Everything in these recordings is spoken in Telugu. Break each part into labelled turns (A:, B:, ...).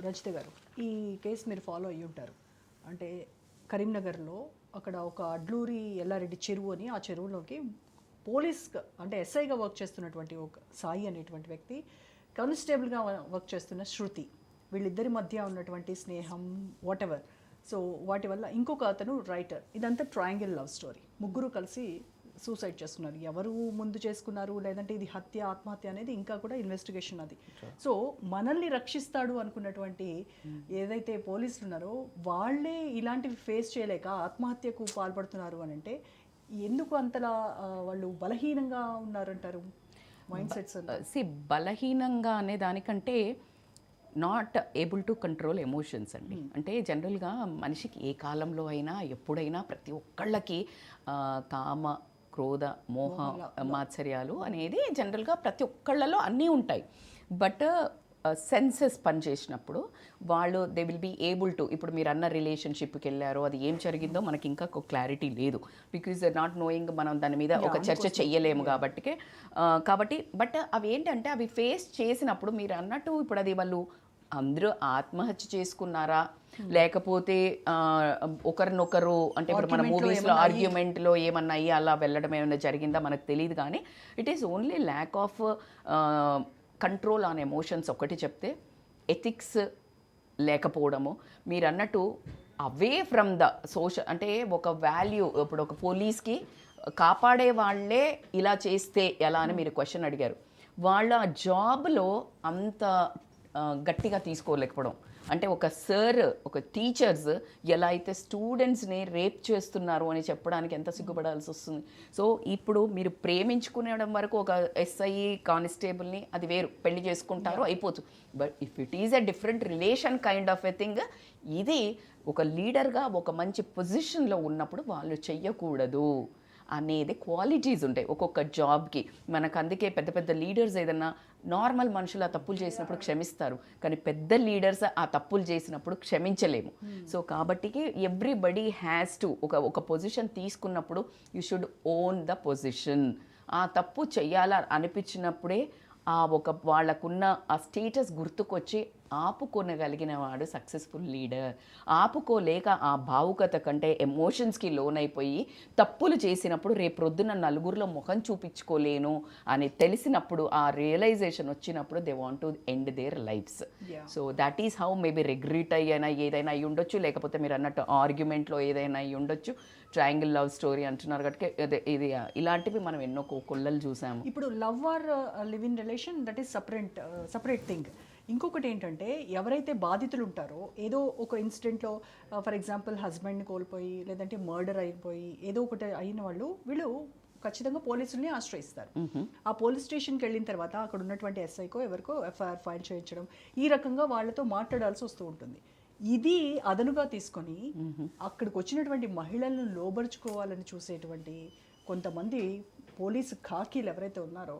A: రచిత గారు ఈ కేసు మీరు ఫాలో అయ్యి ఉంటారు. అంటే కరీంనగర్లో అక్కడ ఒక అడ్లూరి ఎల్లారెడ్డి చెరువు అని ఆ చెరువులోకి పోలీస్ అంటే ఎస్ఐగా వర్క్ చేస్తున్నటువంటి ఒక సాయి అనేటువంటి వ్యక్తి కానిస్టేబుల్గా వర్క్ చేస్తున్న శృతి. వీళ్ళిద్దరి మధ్య ఉన్నటువంటి స్నేహం వాటెవర్ సో వాటి వల్ల ఇంకొక అతను రైటర్ ఇదంతా ట్రయాంగిల్ లవ్ స్టోరీ ముగ్గురు కలిసి సూసైడ్ చేసుకున్నారు ఎవరు ముందు చేసుకున్నారు? లేదంటే ఇది హత్య ఆత్మహత్య అనేది ఇంకా కూడా ఇన్వెస్టిగేషన్ అది. సో మనల్ని రక్షిస్తాడు అనుకున్నటువంటి ఏదైతే పోలీసులు ఉన్నారో వాళ్ళే ఇలాంటివి ఫేస్ చేయలేక ఆత్మహత్యకు పాల్పడుతున్నారు అని అంటే ఎందుకు అంతలా వాళ్ళు బలహీనంగా ఉన్నారంటారు? మైండ్ సెట్స్
B: సి బలహీనంగా అనే దానికంటే not able to control emotions అండి. అంటే జనరల్గా మనిషికి ఏ కాలంలో అయినా ఎప్పుడైనా ప్రతి ఒక్కళ్ళకి కామ క్రోధ మోహ మాత్సర్యాలు అనేది జనరల్గా ప్రతి ఒక్కళ్ళలో అన్నీ ఉంటాయి. బట్ సెన్సెస్ పనిచేసినప్పుడు వాళ్ళు they will be able to ఇప్పుడు మీరు అన్న రిలేషన్షిప్కి వెళ్ళారో అది ఏం జరిగిందో మనకి ఇంకా క్లారిటీ లేదు. బికాజ్ నాట్ నోయింగ్ మనం దాని మీద ఒక చర్చ చెయ్యలేము కాబట్టి కాబట్టి బట్ అవి ఏంటంటే అవి ఫేస్ చేసినప్పుడు మీరు అన్నట్టు ఇప్పుడు అది వాళ్ళు అందరూ ఆత్మహత్య చేసుకున్నారా లేకపోతే ఆ, ఒకరినొకరు అంటే ఇప్పుడు మన మూవీస్లో ఆర్గ్యుమెంట్లో ఏమన్నా అయ్యి అలా వెళ్ళడం ఏమైనా జరిగిందా మనకు తెలియదు కానీ it is only lack of control on emotions ఒకటి చెప్తే ఎథిక్స్ లేకపోవడము. మీరు అన్నట్టు అవే ఫ్రమ్ ద సోషల్ అంటే ఒక వాల్యూ ఇప్పుడు ఒక పోలీస్కి కాపాడే వాళ్ళే ఇలా చేస్తే ఎలా అని మీరు క్వశ్చన్ అడిగారు. వాళ్ళ జాబ్లో అంత గట్టిగా తీసుకోలేకపోవడం. అంటే ఒక సర్ ఒక టీచర్స్ ఎలా అయితే స్టూడెంట్స్ని రేప్ చేస్తున్నారు అని చెప్పడానికి ఎంత సిగ్గుపడాల్సి వస్తుంది. సో ఇప్పుడు మీరు ప్రేమించుకునేడం వరకు ఒక ఎస్ఐ కానిస్టేబుల్ని అది వేరు. పెళ్ళి చేసుకుంటారు అయిపోతుంది but if it is a different relation kind of a thing ఇది ఒక లీడర్గా ఒక మంచి పొజిషన్లో ఉన్నప్పుడు వాళ్ళు చెయ్యకూడదు. అనేది క్వాలిటీస్ ఉంటాయి. ఒక్కొక్క జాబ్కి మనకు అందుకే పెద్ద పెద్ద లీడర్స్ ఏదన్నా నార్మల్ మనుషులు ఆ తప్పులు చేసినప్పుడు క్షమిస్తారు. కానీ పెద్ద లీడర్స్ ఆ తప్పులు చేసినప్పుడు క్షమించలేము. సో కాబట్టి ఎవ్రీబడి హ్యాస్ టు ఒక ఒక పొజిషన్ తీసుకున్నప్పుడు you should own the position ఆ తప్పు చెయ్యాలా అనిపించినప్పుడే ఆ ఒక వాళ్ళకున్న ఆ స్టేటస్ గుర్తుకొచ్చి ఆపుకొనగలిగిన వాడు సక్సెస్ఫుల్ లీడర్. ఆపుకోలేక ఆ భావుకత కంటే ఎమోషన్స్కి లోనైపోయి తప్పులు చేసినప్పుడు రేపు ప్రొద్దున నలుగురిలో ముఖం చూపించుకోలేను అని తెలిసినప్పుడు ఆ రియలైజేషన్ వచ్చినప్పుడు they want to end their lives. So that is how maybe regret అయ్యైనా ఏదైనా అయ్యి ఉండొచ్చు లేకపోతే మీరు అన్నట్టు ఆర్గ్యుమెంట్లో ఏదైనా అయ్యి ఉండొచ్చు. ట్రయాంగిల్ లవ్ స్టోరీ అంటున్నారు కాబట్టి ఇది ఇలాంటివి మనం ఎన్నో కొల్లలు చూసాము.
A: ఇప్పుడు love or live in relation that is separate separate thing ఇంకొకటి ఏంటంటే ఎవరైతే బాధితులు ఉంటారో ఏదో ఒక ఇన్సిడెంట్లో ఫర్ ఎగ్జాంపుల్ హస్బెండ్ని కోల్పోయి లేదంటే మర్డర్ అయిపోయి ఏదో ఒకటి అయిన వాళ్ళు వీళ్ళు ఖచ్చితంగా పోలీసుల్ని ఆశ్రయిస్తారు. ఆ పోలీస్ స్టేషన్కి వెళ్ళిన తర్వాత అక్కడ ఉన్నటువంటి ఎస్ఐకో ఎవరికో ఎఫ్ఐఆర్ ఫైల్ చేయించడం ఈ రకంగా వాళ్ళతో మాట్లాడాల్సి వస్తూ ఉంటుంది. ఇది అదనుగా తీసుకొని అక్కడికి వచ్చినటువంటి మహిళలను లోబరుచుకోవాలని చూసేటువంటి కొంతమంది పోలీసు ఖాకీలు ఎవరైతే ఉన్నారో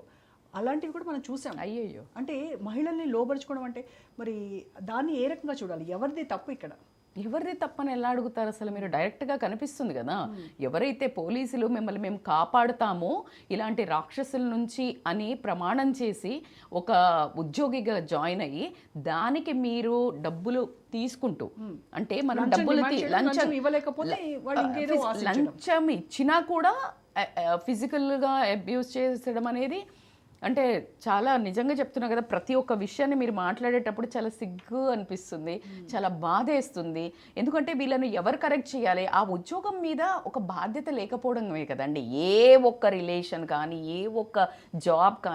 A: అలాంటివి కూడా మనం చూసాం.
B: అయ్యయ్యో.
A: అంటే మహిళల్ని లోబరుచుకోవడం అంటే మరి దాన్ని ఏ రకంగా చూడాలి? ఎవరిది తప్పు ఇక్కడ?
B: ఎవరిది తప్పని ఎలా అడుగుతారు అసలు? మీరు డైరెక్ట్గా కనిపిస్తుంది కదా. ఎవరైతే పోలీసులు మిమ్మల్ని మేము కాపాడుతామో ఇలాంటి రాక్షసుల నుంచి అని ప్రమాణం చేసి ఒక ఉద్యోగిగా జాయిన్ అయ్యి దానికి మీరు డబ్బులు తీసుకుంటూ అంటే మనం డబ్బులు
A: లంచం ఇవ్వలేకపోతే.
B: లంచం ఇచ్చినా కూడా ఫిజికల్గా అబ్యూస్ చేసడం అనేది అంటే చాలా నిజంగా చెప్తున్నా కదా ప్రతి ఒక్క విషయాన్ని మీరు మాట్లాడేటప్పుడు చాలా సిగ్గు అనిపిస్తుంది చాలా బాధేస్తుంది. ఎందుకంటే వీళ్ళని ఎవరు కరెక్ట్ చేయాలి? ఆ ఉద్యోగం మీద ఒక బాధ్యత లేకపోవడమే కదండి. ఏ ఒక్క రిలేషన్ కానీ ఏ ఒక్క జాబ్ కానీ